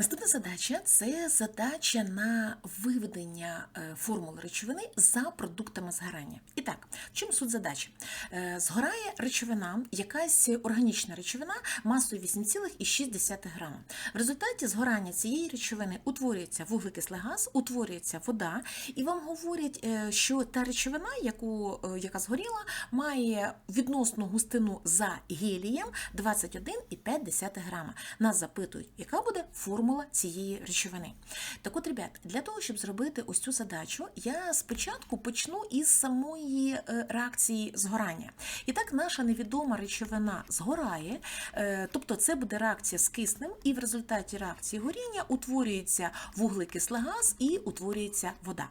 Наступна задача це задача на виведення е, формул речовини за продуктами згорання. І так, чому суть задачі? Е, Згорає речовина, якась органічна речовина масою 8,6 грама. В результаті згорання цієї речовини утворюється вуглекислий газ, утворюється вода, і вам говорять, е, що та речовина, яку, яка згоріла, має відносну густину за гелієм 21,5 грама. Нас запитують, яка буде формула цієї речовини. Так от, ребят, для того, щоб зробити ось цю задачу, я спочатку почну із самої е, реакції згорання. І так, наша невідома речовина згорає, е, тобто це буде реакція з киснем, і в результаті реакції горіння утворюється вуглекислий газ і утворюється вода.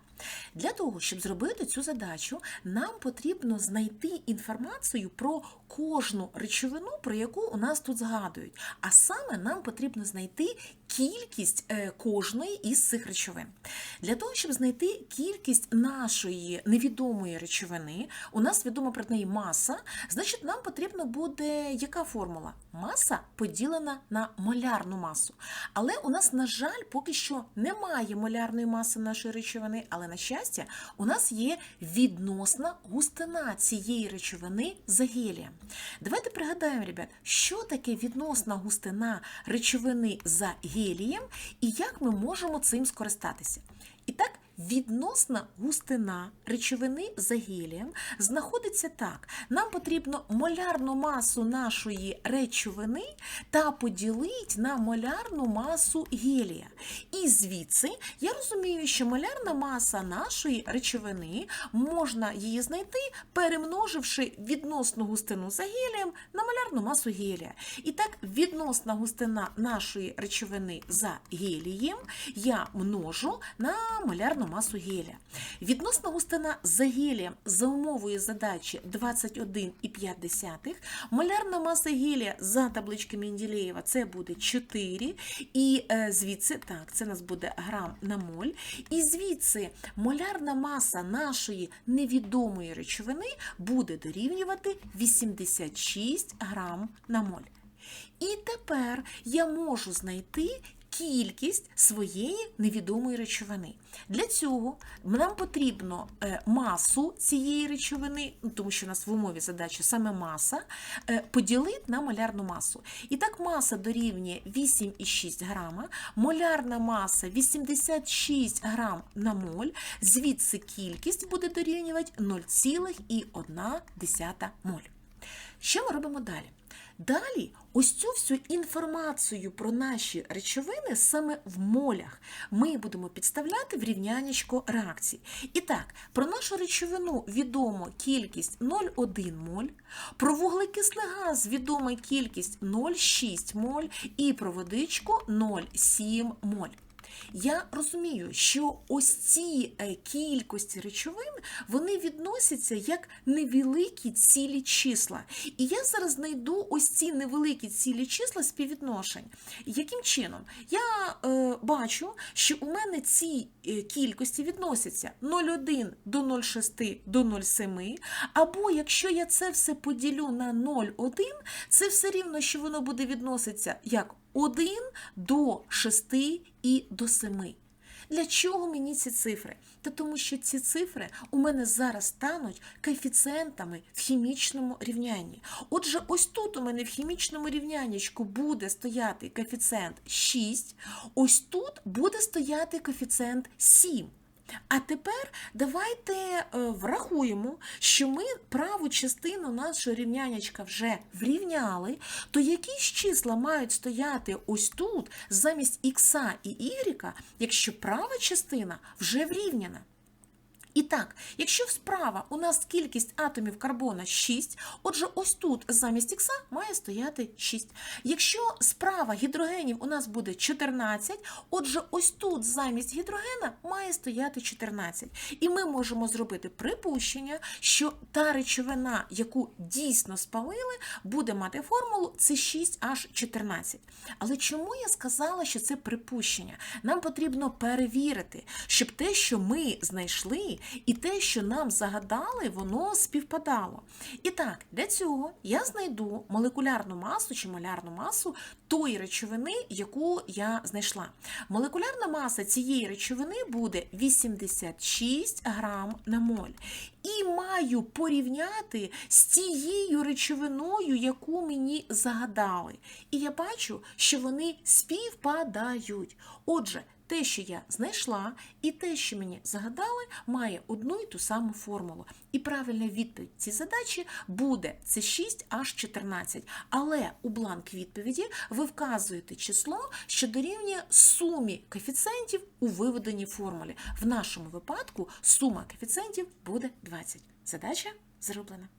Для того, щоб зробити цю задачу, нам потрібно знайти інформацію про кожну речовину, про яку у нас тут згадують. А саме нам потрібно знайти кількість е, кожної із цих речовин. Для того, щоб знайти кількість нашої невідомої речовини, у нас відома про неї маса, значить нам потрібно буде яка формула? Маса поділена на молярну масу. Але у нас, на жаль, поки що немає молярної маси нашої речовини, але на щастя, у нас є відносна густина цієї речовини за гелієм. Давайте пригадаємо, ребят, що таке відносна густина речовини за гелієм і як ми можемо цим скористатися. І так, відносна густина речовини за гелієм знаходиться так. Нам потрібно молярну масу нашої речовини та поділити на молярну масу гелія. І звідси я розумію, що молярна маса нашої речовини можна її знайти, перемноживши відносну густину за гелієм на молярну масу гелія. І так, відносна густина нашої речовини за гелієм я множу на молярну масу гелія. Відносна густина за гелієм за умовою задачі 21,5. Молярна маса гелія за табличкою Менделєєва це буде 4. І е, звідси, так, це у нас буде грам на моль. І звідси молярна маса нашої невідомої речовини буде дорівнювати 86 грам на моль. І тепер я можу знайти кількість своєї невідомої речовини. Для цього нам потрібно е, масу цієї речовини, ну, тому що у нас в умові задачі саме маса, е, поділити на молярну масу. І так маса дорівнює 8,6 грама, молярна маса 86 грам на моль, звідси кількість буде дорівнювати 0,1 моль. Що ми робимо далі? Далі, ось цю всю інформацію про наші речовини саме в молях ми будемо підставляти в рівнянечко реакції. І так, про нашу речовину відомо кількість 0,1 моль, про вуглекислий газ відома кількість 0,6 моль і про водичку 0,7 моль. Я розумію, що ось ці е, кількості речовин вони відносяться як невеликі цілі числа. І я зараз знайду ось ці невеликі цілі числа співвідношень. Яким чином? Я е, бачу, що у мене ці е, кількості відносяться 0,1 до 0,6 до 0,7, або якщо я це все поділю на 0,1, це все рівно, що воно буде відноситися як 1 до 6 і до 7. Для чого мені ці цифри? Та тому що ці цифри у мене зараз стануть коефіцієнтами в хімічному рівнянні. Отже, ось тут у мене в хімічному рівняннячку буде стояти коефіцієнт 6, ось тут буде стояти коефіцієнт 7. А тепер давайте е, врахуємо, що ми праву частину нашого рівнянячка вже врівняли, то які ж числа мають стояти ось тут замість х і y, якщо права частина вже врівняна? І так, якщо справа у нас кількість атомів карбона 6, отже, ось тут замість х має стояти 6. Якщо справа гідрогенів у нас буде 14, отже, ось тут замість гідрогена має стояти 14. І ми можемо зробити припущення, що та речовина, яку дійсно спалили, буде мати формулу С6H14. Але чому я сказала, що це припущення? Нам потрібно перевірити, щоб те, що ми знайшли, І те, що нам загадали, воно співпадало. І так, для цього я знайду молекулярну масу чи малярну масу тої речовини, яку я знайшла. Молекулярна маса цієї речовини буде 86 грам на моль. І маю порівняти з тією речовиною, яку мені загадали. І я бачу, що вони співпадають. Отже, те, що я знайшла, і те, що мені загадали, має одну і ту саму формулу. І правильна відповідь цій задачі буде це 6 аж 14. Але у бланк відповіді ви вказуєте число, що дорівнює сумі коефіцієнтів у виведеній формулі. В нашому випадку сума коефіцієнтів буде 20. Задача зроблена.